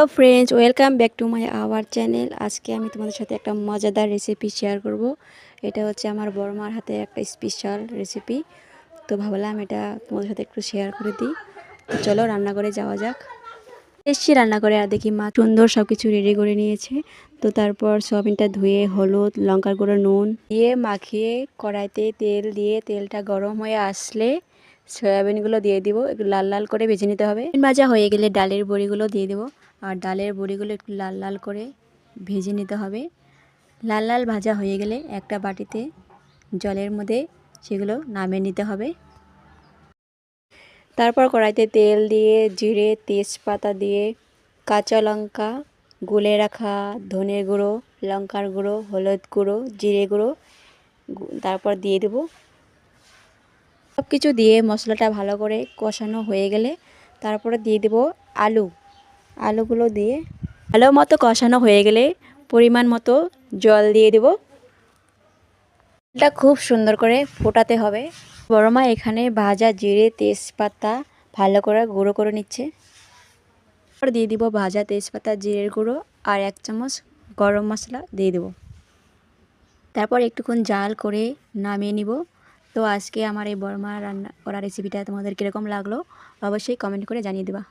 Hello friends welcome back to my our channel আজকে আমি তোমাদের সাথে একটা মজাদার রেসিপি শেয়ার করব। এটা হচ্ছে আমার বড়মার হাতে একটা স্পেশাল রেসিপি তো ভাবলাম এটা তোমাদের সাথে একটু শেয়ার করে দিই। তো চলো রান্না করে যাওয়া যাক। এসছি রান্না করে আর দেখি মা সুন্দর সব কিছু রেডি করে নিয়েছে। তো তারপর সয়াবিনটা ধুয়ে, হলুদ, লঙ্কার গুঁড়ো, নুন দিয়ে মাখিয়ে কড়াইতে তেল দিয়ে তেলটা গরম হয়ে আসলে সয়াবিনগুলো দিয়ে দিব, একটু লাল লাল করে ভেজে নিতে হবে। ভাজা হয়ে গেলে ডালের বড়িগুলো দিয়ে দেবো, আর ডালের বড়িগুলো একটু লাল লাল করে ভেজে নিতে হবে। লাল লাল ভাজা হয়ে গেলে একটা বাটিতে জলের মধ্যে সেগুলো নামিয়ে নিতে হবে। তারপর কড়াইতে তেল দিয়ে, জিরে, তেজপাতা দিয়ে, কাঁচা লঙ্কা গুলে রাখা ধনের গুঁড়ো, লঙ্কার গুঁড়ো, হলুদ গুঁড়ো, জিরে গুঁড়ো তারপর দিয়ে দেবো সব কিছু দিয়ে মশলাটা ভালো করে কষানো হয়ে গেলে তারপরে দিয়ে দেবো আলু। আলুগুলো দিয়ে ভালো মতো কষানো হয়ে গেলে পরিমাণ মতো জল দিয়ে দেব। এটা খুব সুন্দর করে ফোটাতে হবে। বড় মা এখানে ভাজা জিরে, তেজপাতা ভালো করে গুঁড়ো করে নিচ্ছে। দিয়ে দিব ভাজা তেজপাতা, জিরের গুঁড়ো আর এক চামচ গরম মশলা দিয়ে দেবো। তারপর একটুক্ষণ জাল করে নামিয়ে নিব। তো আজকে আমার এই বর্মা রান্না করা রেসিপিটা তোমাদের কীরকম লাগল, অবশ্যই কমেন্ট করে জানিয়ে দেবা।